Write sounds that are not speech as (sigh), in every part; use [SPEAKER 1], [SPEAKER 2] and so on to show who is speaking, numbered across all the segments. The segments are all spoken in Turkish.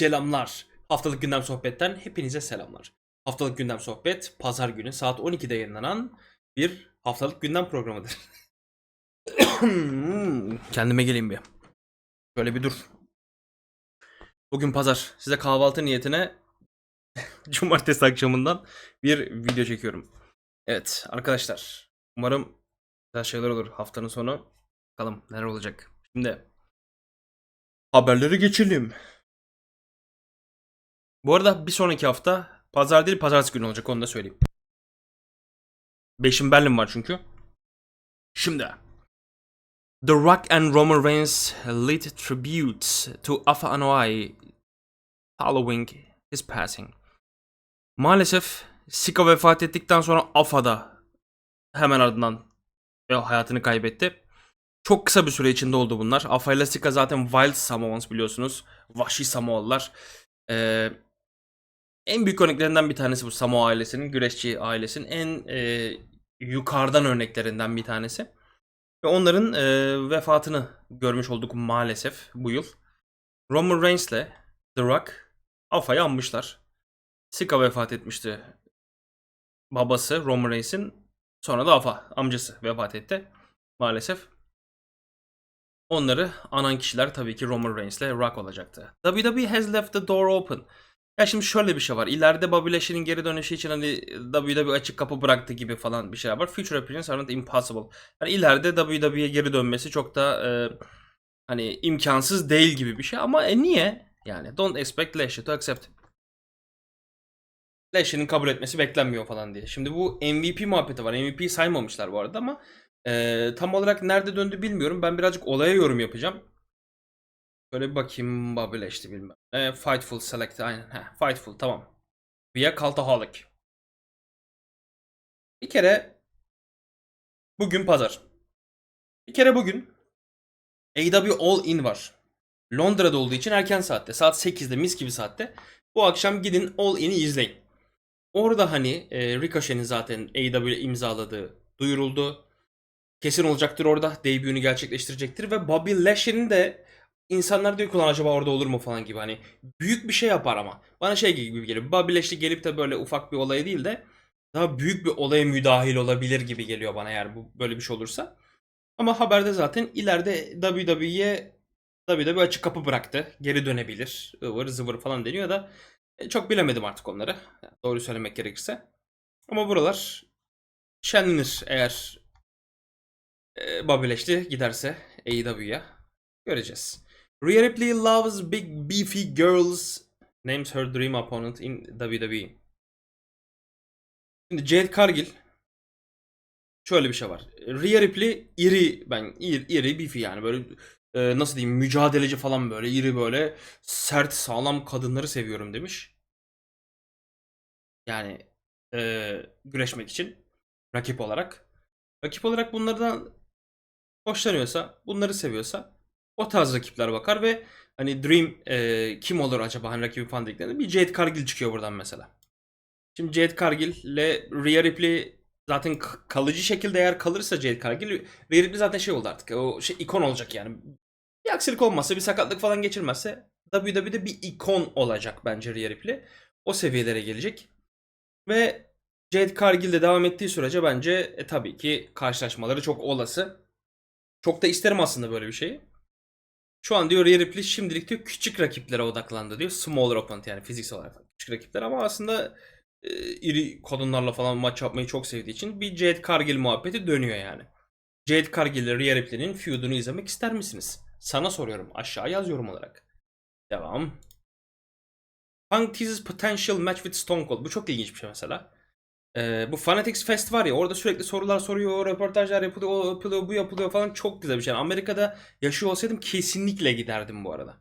[SPEAKER 1] Selamlar. Haftalık gündem sohbetten hepinize selamlar. Haftalık gündem sohbet pazar günü saat 12'de yayınlanan bir haftalık gündem programıdır. (coughs) Kendime geleyim bir. Şöyle bir dur. Bugün pazar. Size kahvaltı niyetine (laughs) cumartesi akşamından bir video çekiyorum. Evet arkadaşlar. Umarım güzel şeyler olur haftanın sonu. Bakalım neler olacak. Şimdi haberlere geçelim. Bu arada bir sonraki hafta pazar değil pazartesi günü olacak onu da söyleyeyim. Beşim Berlin var çünkü. Şimdi. The Rock and Roman Reigns lead tributes to Alpha Anoa'i following his passing. Maalesef Sika vefat ettikten sonra Alpha da hemen ardından e, hayatını kaybetti. Çok kısa bir süre içinde oldu bunlar. Alpha ile Sika zaten Wild Samoans biliyorsunuz. Vahşi Samoalılar. Ee, en büyük örneklerinden bir tanesi bu Samoa ailesinin, güreşçi ailesinin en e, yukarıdan örneklerinden bir tanesi. Ve onların e, vefatını görmüş olduk maalesef bu yıl. Roman Reigns ile The Rock Alpha'yı anmışlar. Sika vefat etmişti. Babası Roman Reigns'in sonra da Alpha amcası vefat etti. Maalesef. Onları anan kişiler tabii ki Roman Reigns ile Rock olacaktı. WWE has left the door open. Ya şimdi şöyle bir şey var. İleride Bobby Lashley'nin geri dönüşü için hani WWE açık kapı bıraktı gibi falan bir şeyler var. Future appearance aren't impossible. Yani ileride WWE'ye geri dönmesi çok da e, hani imkansız değil gibi bir şey ama e niye? Yani don't expect Lashley to accept. Lashley'nin kabul etmesi beklenmiyor falan diye. Şimdi bu MVP muhabbeti var. MVP'yi saymamışlar bu arada ama e, tam olarak nerede döndü bilmiyorum. Ben birazcık olaya yorum yapacağım. Şöyle bir bakayım Lashley bilmem. E, Fightful Select aynen. Heh, Fightful tamam. Via Cultaholic. Bir kere bugün pazar. Bir kere bugün AW All In var. Londra'da olduğu için erken saatte. Saat 8'de mis gibi saatte. Bu akşam gidin All In'i izleyin. Orada hani e, Ricochet'in zaten AW imzaladığı duyuruldu. Kesin olacaktır orada. Debut'unu gerçekleştirecektir ve Bobby Lashley'nin de insanlar diyor ki "Ulan acaba orada olur mu falan gibi hani büyük bir şey yapar ama bana şey gibi geliyor. Lashley gelip de böyle ufak bir olaya değil de daha büyük bir olaya müdahil olabilir gibi geliyor bana eğer bu böyle bir şey olursa. Ama haberde zaten ileride WWE'ye WWE açık kapı bıraktı. Geri dönebilir. ıvır zıvır falan deniyor da e, çok bilemedim artık onları. Doğru söylemek gerekirse. Ama buralar şenlenir eğer e, Lashley giderse AEW'ya. Göreceğiz. Rhea Ripley loves big beefy girls. Names her dream opponent in WWE. Şimdi Jade Cargill şöyle bir şey var. Rhea Ripley iri ben iri, iri beefy yani böyle e, nasıl diyeyim mücadeleci falan böyle iri böyle sert sağlam kadınları seviyorum demiş. Yani e, güreşmek için rakip olarak. Rakip olarak bunlardan hoşlanıyorsa, bunları seviyorsa o tarz rakipler bakar ve hani Dream e, kim olur acaba hani rakibi falan dediklerinde bir Jade Cargill çıkıyor buradan mesela. Şimdi Jade Cargill ile Rhea Ripley zaten kalıcı şekilde eğer kalırsa Jade Cargill Rhea Ripley zaten şey oldu artık. O şey ikon olacak yani. Bir aksilik olmazsa, bir sakatlık falan geçirmezse WWE'de bir ikon olacak bence Rhea Ripley. O seviyelere gelecek. Ve Jade Cargill de devam ettiği sürece bence e, tabii ki karşılaşmaları çok olası. Çok da isterim aslında böyle bir şeyi. Şu an diyor Ripley şimdilik diyor küçük rakiplere odaklandı diyor. Smaller opponent yani fiziksel olarak küçük rakipler ama aslında e, iri kadınlarla falan maç yapmayı çok sevdiği için bir Jade Cargill muhabbeti dönüyor yani. Jade Cargill ile Rhea Ripley'nin feud'unu izlemek ister misiniz? Sana soruyorum. Aşağı yaz yorum olarak. Devam. Punk teases potential match with Stone Cold. Bu çok ilginç bir şey mesela. Ee, bu Fanatics Fest var ya orada sürekli sorular soruyor, röportajlar yapılıyor, o yapılıyor, bu yapılıyor falan çok güzel bir şey. Amerika'da yaşıyor olsaydım kesinlikle giderdim bu arada.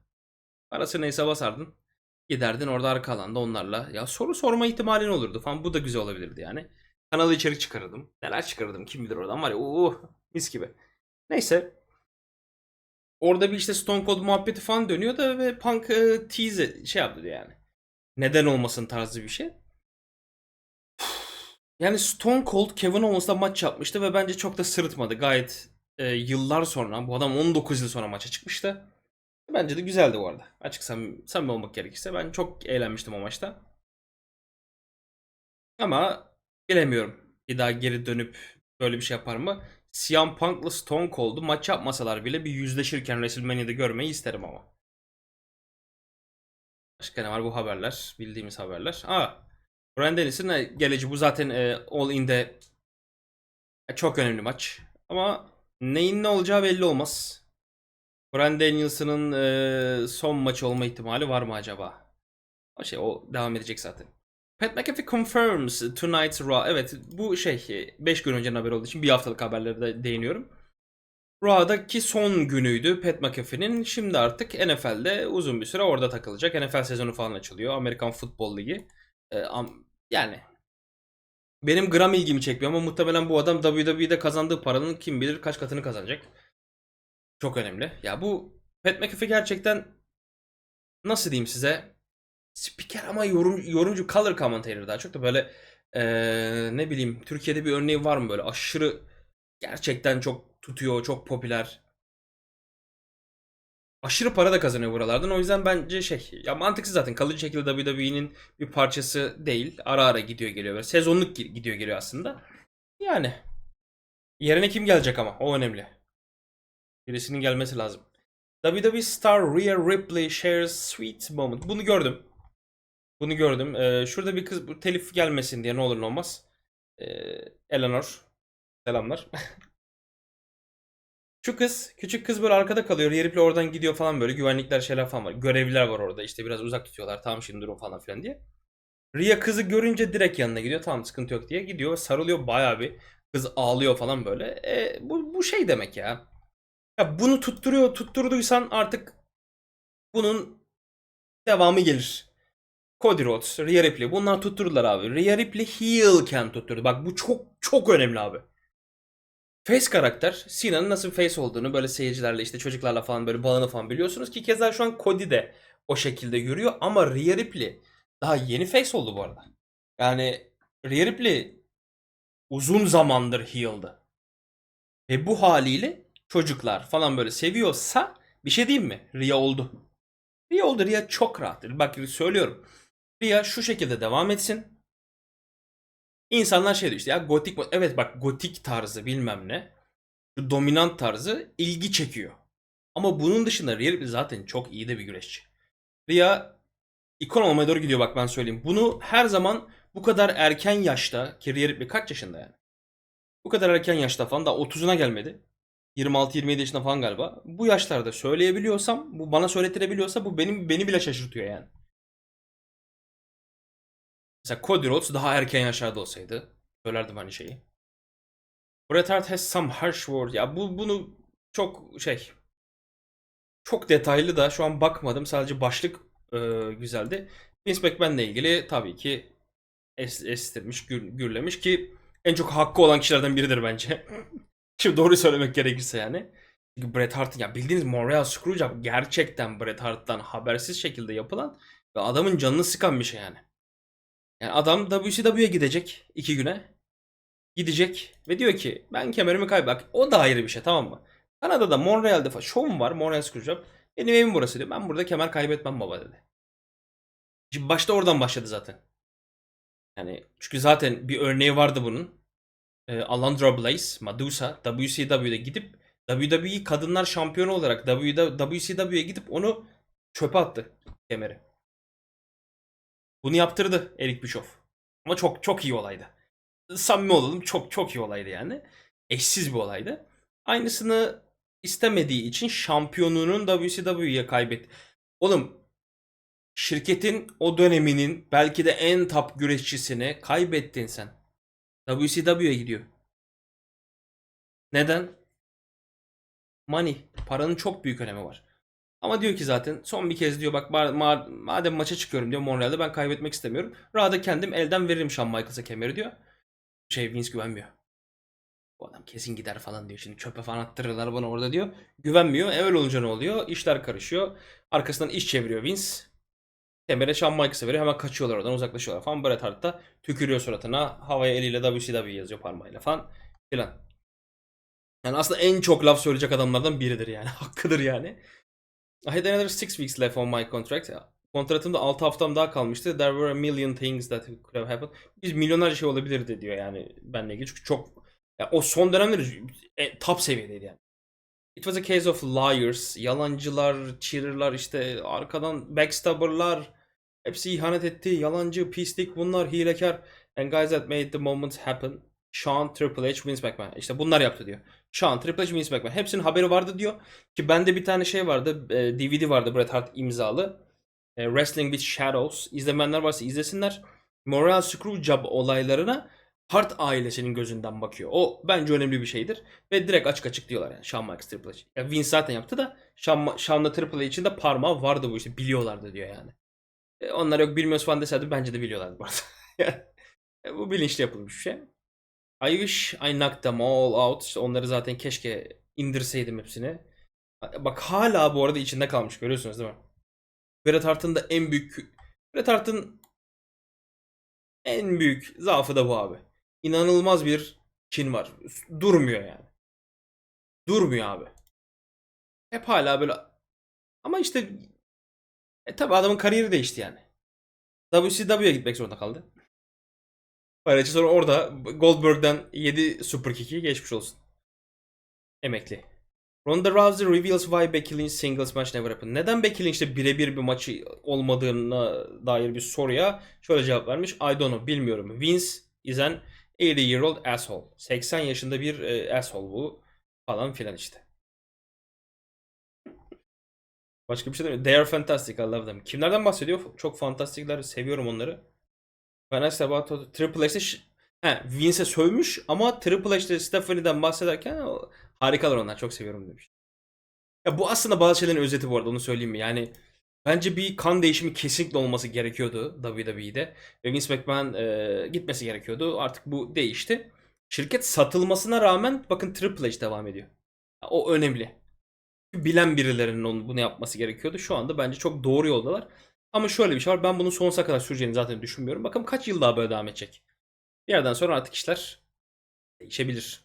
[SPEAKER 1] Parası neyse basardın. Giderdin orada arka alanda onlarla. Ya soru sorma ihtimalin olurdu falan. Bu da güzel olabilirdi yani. Kanalı içerik çıkarırdım. Neler çıkarırdım kim bilir oradan var ya. Uh, mis gibi. Neyse. Orada bir işte Stone Cold muhabbeti falan dönüyor da ve Punk e, tease şey yaptı yani. Neden olmasın tarzı bir şey. Yani Stone Cold Kevin Owens'la maç yapmıştı ve bence çok da sırıtmadı. Gayet e, yıllar sonra bu adam 19 yıl sonra maça çıkmıştı. Bence de güzeldi bu arada. Açık samimi, samimi olmak gerekirse ben çok eğlenmiştim o maçta. Ama bilemiyorum. Bir daha geri dönüp böyle bir şey yapar mı? CM Punk'la Stone Cold'u maç yapmasalar bile bir yüzleşirken WrestleMania'da görmeyi isterim ama. Başka ne var bu haberler? Bildiğimiz haberler. Aa, Bryan Daniels'ın geleceği bu zaten e, All In'de e, çok önemli maç. Ama neyin ne olacağı belli olmaz. Bryan Daniels'ın e, son maçı olma ihtimali var mı acaba? O şey o devam edecek zaten. Pat McAfee confirms tonight's Raw. Evet bu şey 5 gün önce haber olduğu için bir haftalık haberlere de değiniyorum. Raw'daki son günüydü Pat McAfee'nin. Şimdi artık NFL'de uzun bir süre orada takılacak. NFL sezonu falan açılıyor. Amerikan Futbol Ligi. Am- yani benim gram ilgimi çekmiyor ama muhtemelen bu adam WWE'de kazandığı paranın kim bilir kaç katını kazanacak. Çok önemli. Ya bu Pat McAfee gerçekten nasıl diyeyim size spiker ama yorum, yorumcu color commentator daha çok da böyle eee, ne bileyim Türkiye'de bir örneği var mı böyle aşırı gerçekten çok tutuyor çok popüler aşırı para da kazanıyor buralardan. O yüzden bence şey ya mantıksız zaten. Kalıcı şekilde WWE'nin bir parçası değil. Ara ara gidiyor geliyor böyle. Sezonluk gi- gidiyor geliyor aslında. Yani. Yerine kim gelecek ama? O önemli. Birisinin gelmesi lazım. WWE star Rhea Ripley shares sweet moment. Bunu gördüm. Bunu gördüm. Ee, şurada bir kız bu telif gelmesin diye ne olur ne olmaz. Ee, Eleanor. Selamlar. (laughs) Şu kız, küçük kız böyle arkada kalıyor. Ripley oradan gidiyor falan böyle. Güvenlikler şeyler falan var. Görevliler var orada. İşte biraz uzak tutuyorlar. Tamam şimdi durun falan filan diye. Rhea kızı görünce direkt yanına gidiyor. Tamam sıkıntı yok diye gidiyor. Sarılıyor bayağı bir. Kız ağlıyor falan böyle. E, bu, bu şey demek ya. Ya bunu tutturuyor, tutturduysan artık bunun devamı gelir. Cody Rhodes, Rhea Ripley bunlar tutturdular abi. Rhea Ripley heelken tutturdu. Bak bu çok çok önemli abi. Face karakter Sina'nın nasıl face olduğunu böyle seyircilerle işte çocuklarla falan böyle bağını falan biliyorsunuz ki keza şu an Cody de o şekilde yürüyor ama Rhea Ripley daha yeni face oldu bu arada. Yani Rhea Ripley uzun zamandır heel'dı. Ve bu haliyle çocuklar falan böyle seviyorsa bir şey diyeyim mi? Rhea oldu. Rhea oldu. Rhea çok rahattır. Bak söylüyorum. Rhea şu şekilde devam etsin. İnsanlar şey diyor işte ya gotik evet bak gotik tarzı bilmem ne. Şu dominant tarzı ilgi çekiyor. Ama bunun dışında Rhea zaten çok iyi de bir güreşçi. Rhea ikon olmaya doğru gidiyor bak ben söyleyeyim. Bunu her zaman bu kadar erken yaşta ki Rhea Ripley kaç yaşında yani? Bu kadar erken yaşta falan da 30'una gelmedi. 26-27 yaşında falan galiba. Bu yaşlarda söyleyebiliyorsam, bu bana söylettirebiliyorsa bu benim beni bile şaşırtıyor yani. Mesela Cody Rhodes daha erken yaşlarda olsaydı söylerdim hani şeyi. Bret Hart has some harsh word. Ya bu bunu çok şey çok detaylı da şu an bakmadım. Sadece başlık e, güzeldi. Vince McMahon'la ilgili tabii ki es, estirmiş, gür, gürlemiş ki en çok hakkı olan kişilerden biridir bence. (laughs) Şimdi doğru söylemek gerekirse yani. Çünkü Bret Hart'ın ya bildiğiniz Montreal Screwjob gerçekten Bret Hart'tan habersiz şekilde yapılan ve adamın canını sıkan bir şey yani. Yani adam WCW'ye gidecek iki güne. Gidecek ve diyor ki ben kemerimi kaybettim. O da ayrı bir şey tamam mı? Kanada'da Montreal'de falan şovum var Montreal Screwjob. Benim evim burası diyor. Ben burada kemer kaybetmem baba dedi. Şimdi başta oradan başladı zaten. Yani çünkü zaten bir örneği vardı bunun. Ee, Alundra Blaze, Medusa WCW'de gidip WWE kadınlar şampiyonu olarak WCW'ye gidip onu çöpe attı kemeri. Bunu yaptırdı Eric Bischoff. Ama çok çok iyi olaydı. Samimi olalım çok çok iyi olaydı yani. Eşsiz bir olaydı. Aynısını istemediği için şampiyonluğunun WCW'ye kaybetti. Oğlum şirketin o döneminin belki de en top güreşçisini kaybettin sen. WCW'ye gidiyor. Neden? Money. Paranın çok büyük önemi var. Ama diyor ki zaten son bir kez diyor bak ma- ma- madem maça çıkıyorum diyor Montreal'de ben kaybetmek istemiyorum. Rahada kendim elden veririm Shawn Michaels'a kemeri diyor. Şey Vince güvenmiyor. Bu adam kesin gider falan diyor. Şimdi çöpe falan attırırlar bana orada diyor. Güvenmiyor. E olunca ne oluyor? İşler karışıyor. Arkasından iş çeviriyor Vince. Kemere Shawn Michaels'a veriyor. Hemen kaçıyorlar oradan uzaklaşıyorlar falan. Bret Hart da tükürüyor suratına. Havaya eliyle WCW yazıyor parmağıyla falan. Filan. Yani aslında en çok laf söyleyecek adamlardan biridir yani. (laughs) Hakkıdır yani. I had another six weeks left on my contract. Kontratımda 6 haftam daha kalmıştı. There were a million things that could have happened. Biz milyonlarca şey olabilirdi diyor yani benle ilgili. Çünkü çok ya o son dönemleri e, top seviyedeydi yani. It was a case of liars, yalancılar, cheater'lar işte arkadan backstabber'lar hepsi ihanet etti. Yalancı, pislik bunlar, hilekar. And guys that made the moment happen. Sean, Triple H, Vince McMahon. İşte bunlar yaptı diyor. Sean, Triple H, Vince McMahon. Hepsinin haberi vardı diyor. Ki bende bir tane şey vardı. e, DVD vardı Bret Hart imzalı. E, Wrestling with Shadows. İzlemeyenler varsa izlesinler. Moral Screwjob olaylarına Hart ailesinin gözünden bakıyor. O bence önemli bir şeydir. Ve direkt açık açık diyorlar yani Shawn Michaels Triple H. Ya Vince zaten yaptı da Shawn, Shawn'la Triple H'in de parmağı vardı bu işte. Biliyorlardı diyor yani. E, onlar yok bilmiyoruz falan deseydi bence de biliyorlardı bu arada. (laughs) Yani, e, bu bilinçli yapılmış bir şey. I wish I knocked them all out. Onları zaten keşke indirseydim hepsini. Bak hala bu arada içinde kalmış görüyorsunuz değil mi? Bret Hart'ın da en büyük Bret Hart'ın en büyük zaafı da bu abi. İnanılmaz bir kin var. Durmuyor yani. Durmuyor abi. Hep hala böyle ama işte e tabi adamın kariyeri değişti yani. WCW'ye gitmek zorunda kaldı. Böylece sonra orada Goldberg'den 7 Super Kick'i geçmiş olsun. Emekli. Ronda Rousey reveals why Becky Lynch singles match never happened. Neden Becky Lynch'te birebir bir maçı olmadığına dair bir soruya şöyle cevap vermiş. I don't know, bilmiyorum. Vince is an 80 year old asshole. 80 yaşında bir e, asshole bu. Falan filan işte. Başka bir şey demiyorum. They are fantastic. I love them. Kimlerden bahsediyor? Çok fantastikler. Seviyorum onları. Asked about Triple H'de He, Vince'e sövmüş ama Triple H'de Stephanie'den bahsederken harikalar onlar. Çok seviyorum demiş. Ya bu aslında bazı şeylerin özeti bu arada onu söyleyeyim mi? Yani bence bir kan değişimi kesinlikle olması gerekiyordu WWE'de. Ve Vince McMahon e, gitmesi gerekiyordu. Artık bu değişti. Şirket satılmasına rağmen bakın Triple H devam ediyor. O önemli. Bilen birilerinin onu, bunu yapması gerekiyordu. Şu anda bence çok doğru yoldalar. Ama şöyle bir şey var. Ben bunun sonsuza kadar süreceğini zaten düşünmüyorum. Bakalım kaç yıl daha böyle devam edecek. Bir yerden sonra artık işler değişebilir.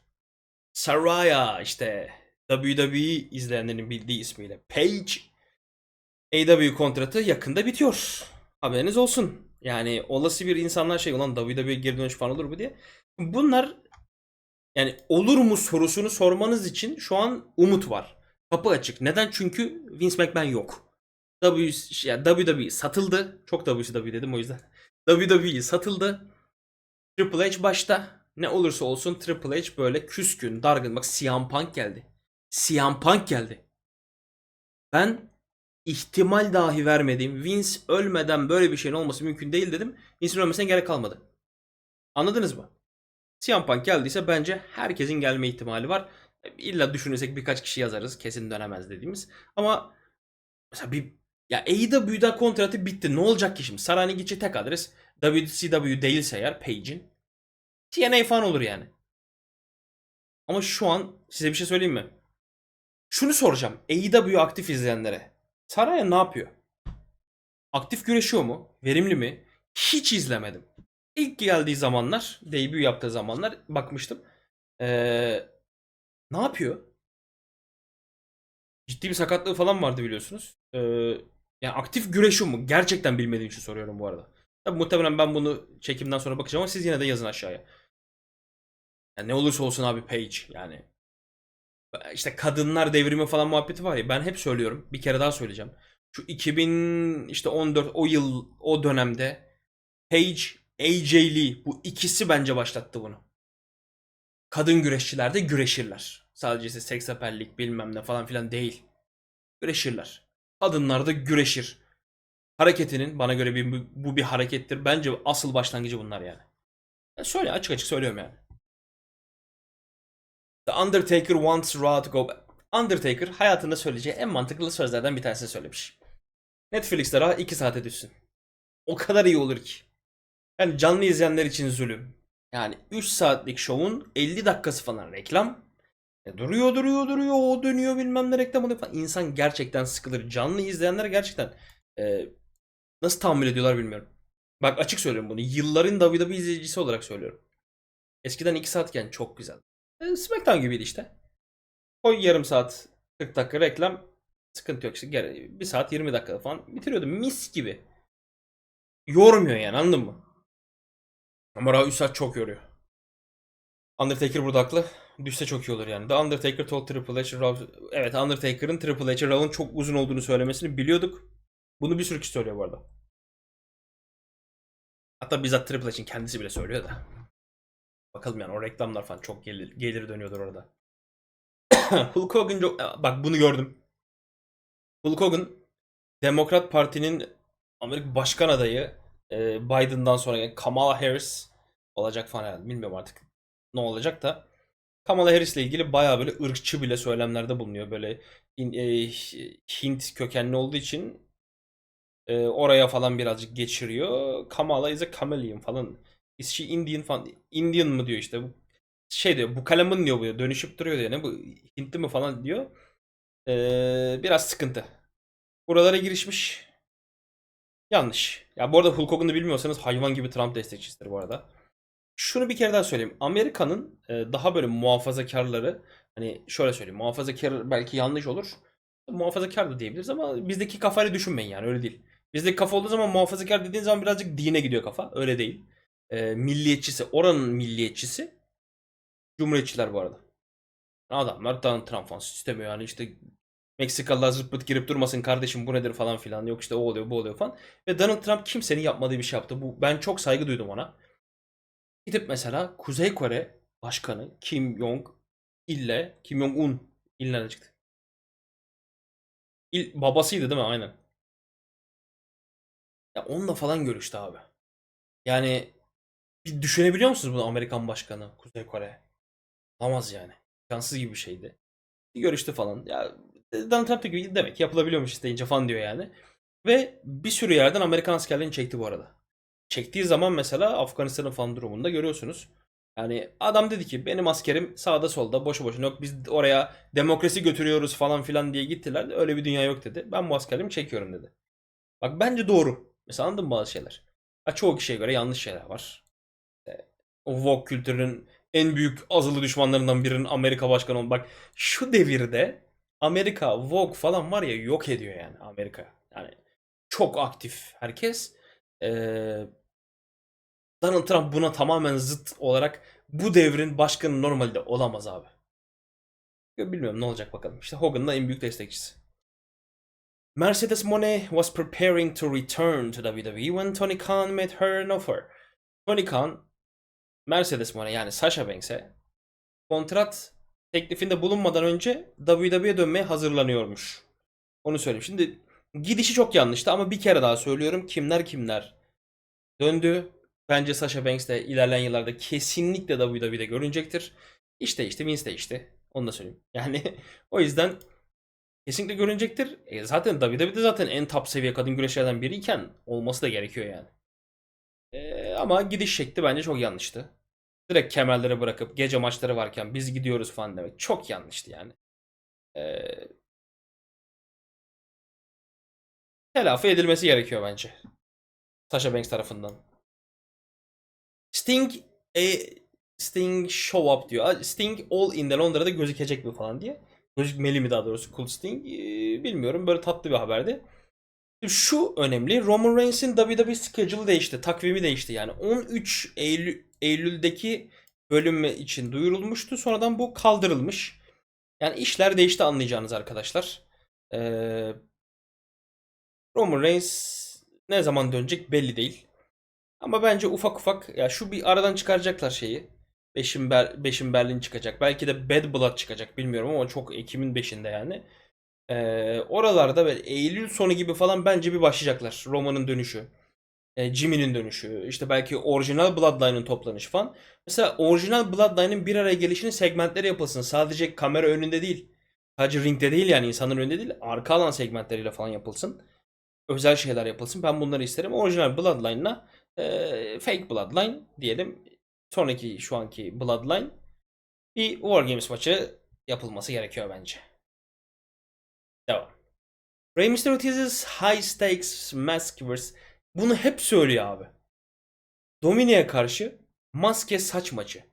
[SPEAKER 1] Saraya işte WWE izleyenlerin bildiği ismiyle Page AW kontratı yakında bitiyor. Haberiniz olsun. Yani olası bir insanlar şey olan WWE geri dönüş falan olur mu diye. Bunlar yani olur mu sorusunu sormanız için şu an umut var. Kapı açık. Neden? Çünkü Vince McMahon yok. W, yani WWE satıldı. Çok WCW dedim o yüzden. (laughs) WWE satıldı. Triple H başta. Ne olursa olsun Triple H böyle küskün, dargın. Bak CM Punk geldi. CM Punk geldi. Ben ihtimal dahi vermediğim Vince ölmeden böyle bir şeyin olması mümkün değil dedim. Vince'in ölmesine gerek kalmadı. Anladınız mı? CM Punk geldiyse bence herkesin gelme ihtimali var. İlla düşünürsek birkaç kişi yazarız. Kesin dönemez dediğimiz. Ama mesela bir ya AEW'da kontratı bitti. Ne olacak ki şimdi? Saray'ın gideceği tek adres WCW değilse eğer Page'in TNA falan olur yani. Ama şu an size bir şey söyleyeyim mi? Şunu soracağım. AEW aktif izleyenlere. Saraya ne yapıyor? Aktif güreşiyor mu? Verimli mi? Hiç izlemedim. İlk geldiği zamanlar, debut yaptığı zamanlar bakmıştım. Ee, ne yapıyor? Ciddi bir sakatlığı falan vardı biliyorsunuz. Ee, yani aktif güreşiyor mu? Gerçekten bilmediğim için soruyorum bu arada. Tabii muhtemelen ben bunu çekimden sonra bakacağım ama siz yine de yazın aşağıya. Yani ne olursa olsun abi Page yani. İşte kadınlar devrimi falan muhabbeti var ya ben hep söylüyorum. Bir kere daha söyleyeceğim. Şu 2000 işte 14 o yıl o dönemde Page, AJ Lee bu ikisi bence başlattı bunu. Kadın güreşçiler de güreşirler. Sadece işte seksapellik bilmem ne falan filan değil. Güreşirler. Kadınlar da güreşir. Hareketinin bana göre bir, bu bir harekettir. Bence asıl başlangıcı bunlar yani. Ya söyle açık açık söylüyorum yani. The Undertaker wants Raw to go back. Undertaker hayatında söyleyeceği en mantıklı sözlerden bir tanesini söylemiş. Netflix'te Raw 2 saate düşsün. O kadar iyi olur ki. Yani canlı izleyenler için zulüm. Yani 3 saatlik şovun 50 dakikası falan reklam. E duruyor duruyor duruyor o dönüyor bilmem ne reklam oluyor falan. İnsan gerçekten sıkılır. Canlı izleyenler gerçekten e, nasıl tahammül ediyorlar bilmiyorum. Bak açık söylüyorum bunu. Yılların WWE izleyicisi olarak söylüyorum. Eskiden 2 saatken çok güzel. E, Smackdown gibiydi işte. Koy yarım saat 40 dakika reklam. Sıkıntı yok. İşte gel- bir saat 20 dakika falan bitiriyordu. Mis gibi. Yormuyor yani anladın mı? Ama Raw 3 saat çok yoruyor. Undertaker burada haklı. Düşse çok iyi olur yani. The Undertaker told Triple H Raw... Evet Undertaker'ın Triple H Raw'ın çok uzun olduğunu söylemesini biliyorduk. Bunu bir sürü kişi söylüyor bu arada. Hatta bizzat Triple H'in kendisi bile söylüyor da. Bakalım yani o reklamlar falan çok gelir, gelir dönüyordur orada. (coughs) Hulk Hogan çok- bak bunu gördüm. Hulk Hogan Demokrat Parti'nin Amerika Başkan adayı e, Biden'dan sonra Kamala Harris olacak falan herhalde. Bilmiyorum artık ne olacak da. Kamala Harris ile ilgili bayağı böyle ırkçı bile söylemlerde bulunuyor. Böyle e, Hint kökenli olduğu için e, oraya falan birazcık geçiriyor. Kamala is a chameleon falan. Is she Indian falan. Indian mı diyor işte. Şey diyor bu kalemin diyor bu. Dönüşüp duruyor diyor. Ne bu Hintli mi falan diyor. E, biraz sıkıntı. Buralara girişmiş. Yanlış. Ya bu arada Hulk Hogan'ı bilmiyorsanız hayvan gibi Trump destekçisidir bu arada. Şunu bir kere daha söyleyeyim. Amerika'nın e, daha böyle muhafazakarları hani şöyle söyleyeyim. Muhafazakar belki yanlış olur. Muhafazakar da diyebiliriz ama bizdeki kafayla düşünmeyin yani öyle değil. Bizdeki kafa olduğu zaman muhafazakar dediğin zaman birazcık dine gidiyor kafa. Öyle değil. E, milliyetçisi, oranın milliyetçisi Cumhuriyetçiler bu arada. Adamlar Donald Trump falan istemiyor yani işte Meksikalılar zırt girip durmasın kardeşim bu nedir falan filan. Yok işte o oluyor bu oluyor falan. Ve Donald Trump kimsenin yapmadığı bir şey yaptı. Bu, ben çok saygı duydum ona. Gidip mesela Kuzey Kore Başkanı Kim Jong İlle Kim Jong Un İl nereden çıktı? İl, babasıydı değil mi? Aynen. Ya onunla falan görüştü abi. Yani bir düşünebiliyor musunuz bunu Amerikan Başkanı Kuzey Kore? Olamaz yani. Şanssız gibi bir şeydi. Bir görüştü falan. Ya Donald Trump gibi demek yapılabiliyormuş isteyince falan diyor yani. Ve bir sürü yerden Amerikan askerlerini çekti bu arada. Çektiği zaman mesela Afganistan'ın falan durumunda görüyorsunuz. Yani adam dedi ki benim askerim sağda solda boşu boşuna yok biz oraya demokrasi götürüyoruz falan filan diye gittiler. Öyle bir dünya yok dedi. Ben bu askerimi çekiyorum dedi. Bak bence doğru. Mesela anladın mı bazı şeyler? Ha, çoğu kişiye göre yanlış şeyler var. E, O woke kültürün en büyük azılı düşmanlarından birinin Amerika başkanı olmak. Bak şu devirde Amerika woke falan var ya yok ediyor yani Amerika. Yani çok aktif herkes. Ee, Donald Trump buna tamamen zıt olarak bu devrin başkanı normalde olamaz abi. Bilmiyorum ne olacak bakalım. İşte Hogan'ın da en büyük destekçisi. Mercedes Moné was preparing to return to WWE when Tony Khan made her an offer. Tony Khan Mercedes Moné yani Sasha Banks'e kontrat teklifinde bulunmadan önce WWE'ye dönmeye hazırlanıyormuş. Onu söyleyeyim. Şimdi gidişi çok yanlıştı ama bir kere daha söylüyorum. Kimler kimler döndü. Bence Sasha Banks de ilerleyen yıllarda kesinlikle WWE'de görünecektir. İş değişti, Vince değişti. Onu da söyleyeyim. (laughs) Yani o yüzden kesinlikle görünecektir. E zaten WWE'de zaten en top seviye kadın güreşlerden biriyken olması da gerekiyor yani. E, ama gidiş şekli bence çok yanlıştı. Direkt kemerleri bırakıp gece maçları varken biz gidiyoruz falan demek çok yanlıştı yani. E, telafi edilmesi gerekiyor bence. Sasha Banks tarafından. Sting e, Sting show up diyor. Sting All In'de Londra'da gözükecek mi falan diye. Gözükmeli mi daha doğrusu Cool Sting? Ee, bilmiyorum. Böyle tatlı bir haberdi. Şu önemli. Roman Reigns'in WWE schedule değişti. Takvimi değişti yani. 13 Eylül Eylül'deki bölümü için duyurulmuştu. Sonradan bu kaldırılmış. Yani işler değişti anlayacağınız arkadaşlar. Ee, Roman Reigns ne zaman dönecek belli değil. Ama bence ufak ufak ya şu bir aradan çıkaracaklar şeyi. Beşin, Ber Beşin Berlin çıkacak. Belki de Bad Blood çıkacak bilmiyorum ama çok Ekim'in 5'inde yani. Ee, oralarda böyle Eylül sonu gibi falan bence bir başlayacaklar. Roman'ın dönüşü. E, Jimmy'nin dönüşü. işte belki orijinal Bloodline'ın toplanışı falan. Mesela orijinal Bloodline'ın bir araya gelişinin segmentleri yapılsın. Sadece kamera önünde değil. Sadece ringde değil yani insanın önünde değil. Arka alan segmentleriyle falan yapılsın. Özel şeyler yapılsın. Ben bunları isterim. Orijinal Bloodline'la e, fake Bloodline diyelim. Sonraki şu anki Bloodline bir War Games maçı yapılması gerekiyor bence. Devam. Rey Mysterio teases high stakes mask vs. Bunu hep söylüyor abi. Dominik'e karşı maske saç maçı.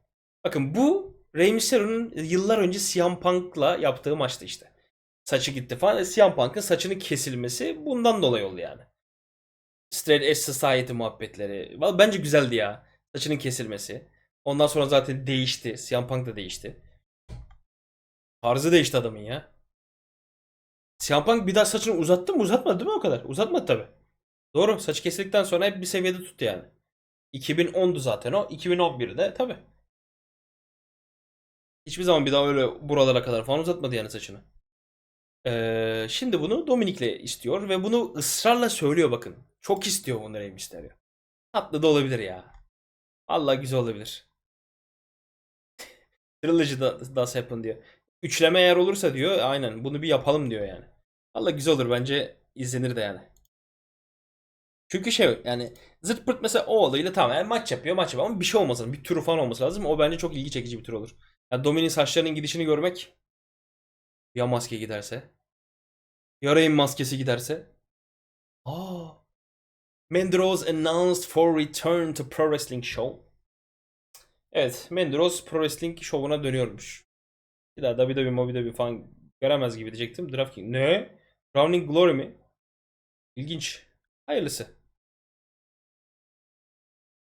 [SPEAKER 1] Bakın bu Rey Mysterio'nun yıllar önce CM Punk'la yaptığı maçtı işte. Saçı gitti falan. E, CM Punk'ın saçının kesilmesi bundan dolayı oldu yani. Straight Edge Society muhabbetleri. Vallahi Bence güzeldi ya. Saçının kesilmesi. Ondan sonra zaten değişti. CM Punk da değişti. Tarzı değişti adamın ya. CM Punk bir daha saçını uzattı mı? Uzatmadı değil mi o kadar? Uzatmadı tabi. Doğru. Saçı kesildikten sonra hep bir seviyede tuttu yani. 2010'du zaten o. 2011'de tabi. Hiçbir zaman bir daha öyle buralara kadar falan uzatmadı yani saçını. Ee, şimdi bunu Dominik'le istiyor ve bunu ısrarla söylüyor bakın. Çok istiyor bunu Rey Mysterio. Tatlı da olabilir ya. Allah güzel olabilir. Trilogy does happen diyor. Üçleme eğer olursa diyor aynen bunu bir yapalım diyor yani. Allah güzel olur bence izlenir de yani. Çünkü şey yani zırt pırt mesela o olayıyla tamam yani maç yapıyor maç yapıyor ama bir şey olmasın bir turu falan olması lazım. O bence çok ilgi çekici bir tur olur. Yani Dominik'in saçlarının gidişini görmek ya maske giderse ya Rey'in maskesi giderse Aa Mendros announced for return to Pro Wrestling Show. Evet, Mendros Pro Wrestling Show'una dönüyormuş. Bir daha WWE, WWE falan göremez gibi diyecektim. DraftKings. Ne? Crowning Glory mi? İlginç. Hayırlısı.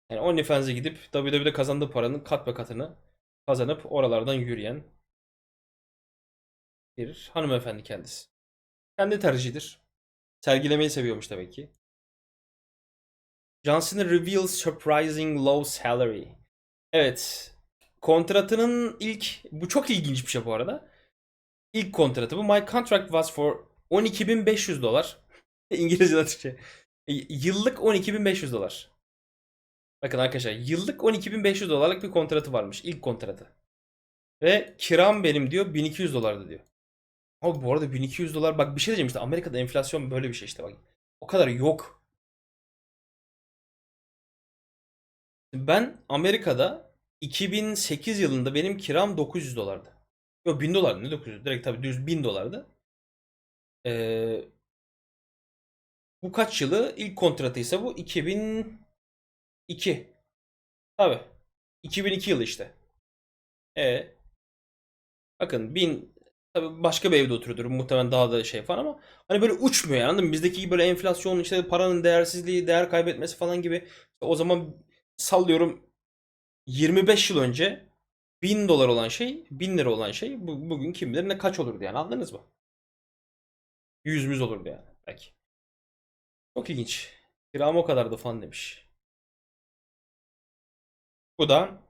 [SPEAKER 1] Yani OnlyFans'e gidip WWE'de kazandığı paranın kat ve katını kazanıp oralardan yürüyen bir hanımefendi kendisi. Kendi tercihidir. Sergilemeyi seviyormuş demek ki. John Cena reveals surprising low salary. Evet. Kontratının ilk bu çok ilginç bir şey bu arada. İlk kontratı bu. My contract was for 12.500 dolar. (laughs) İngilizce Türkçe. Yıllık 12.500 dolar. Bakın arkadaşlar yıllık 12.500 dolarlık bir kontratı varmış. ilk kontratı. Ve kiram benim diyor 1200 dolardı diyor. Ama bu arada 1200 dolar bak bir şey diyeceğim işte Amerika'da enflasyon böyle bir şey işte bak. O kadar yok. Ben Amerika'da 2008 yılında benim kiram 900 dolardı. Yok 1000 dolardı ne 900 direkt tabii düz 1000 dolardı. Ee, bu kaç yılı? İlk kontratıysa bu 2002. Tabii. 2002 yılı işte. E bakın 1000 tabii başka bir evde oturuyordur muhtemelen daha da şey falan ama hani böyle uçmuyor yani anladın mı? Bizdeki gibi böyle enflasyon işte paranın değersizliği, değer kaybetmesi falan gibi o zaman sallıyorum 25 yıl önce 1000 dolar olan şey 1000 lira olan şey bu- bugün kim bilir ne kaç olurdu yani anladınız mı? 100 müz olurdu yani belki. Çok ilginç. Kiram o kadar da falan demiş. Bu da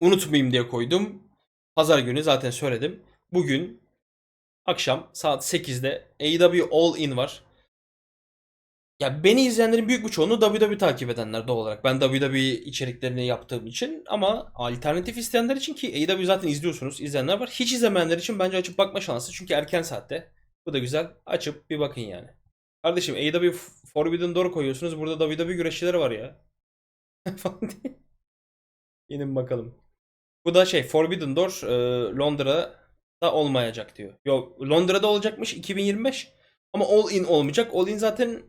[SPEAKER 1] unutmayayım diye koydum. Pazar günü zaten söyledim. Bugün akşam saat 8'de AEW All In var. Ya beni izleyenlerin büyük bir çoğunluğu WWE takip edenler doğal olarak. Ben WWE içeriklerini yaptığım için ama alternatif isteyenler için ki AEW zaten izliyorsunuz, izleyenler var. Hiç izlemeyenler için bence açıp bakma şansı çünkü erken saatte. Bu da güzel. Açıp bir bakın yani. Kardeşim AEW Forbidden Door koyuyorsunuz. Burada WWE güreşçileri var ya. (laughs) Falan. İnin bakalım. Bu da şey Forbidden Door e, Londra'da olmayacak diyor. Yok Londra'da olacakmış 2025. Ama All In olmayacak. All In zaten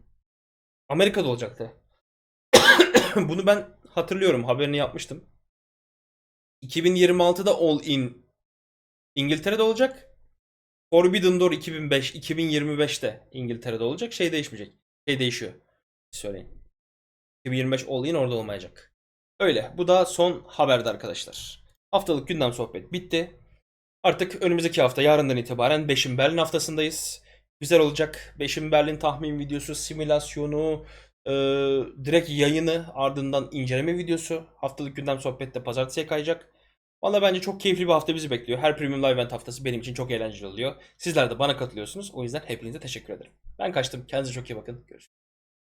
[SPEAKER 1] Amerika'da olacaktı. (coughs) Bunu ben hatırlıyorum. Haberini yapmıştım. 2026'da All In İngiltere'de olacak. Forbidden Door 2005, 2025'te İngiltere'de olacak. Şey değişmeyecek. Şey değişiyor. Söyleyin. 2025 All In orada olmayacak. Öyle. Bu da son haberdi arkadaşlar. Haftalık gündem sohbet bitti. Artık önümüzdeki hafta yarından itibaren 5'in Berlin haftasındayız. Güzel olacak. 5'in Berlin tahmin videosu, simülasyonu, e, direkt yayını ardından inceleme videosu. Haftalık gündem sohbette pazartesiye kayacak. Valla bence çok keyifli bir hafta bizi bekliyor. Her Premium Live Event haftası benim için çok eğlenceli oluyor. Sizler de bana katılıyorsunuz. O yüzden hepinize teşekkür ederim. Ben kaçtım. Kendinize çok iyi bakın. Görüşürüz.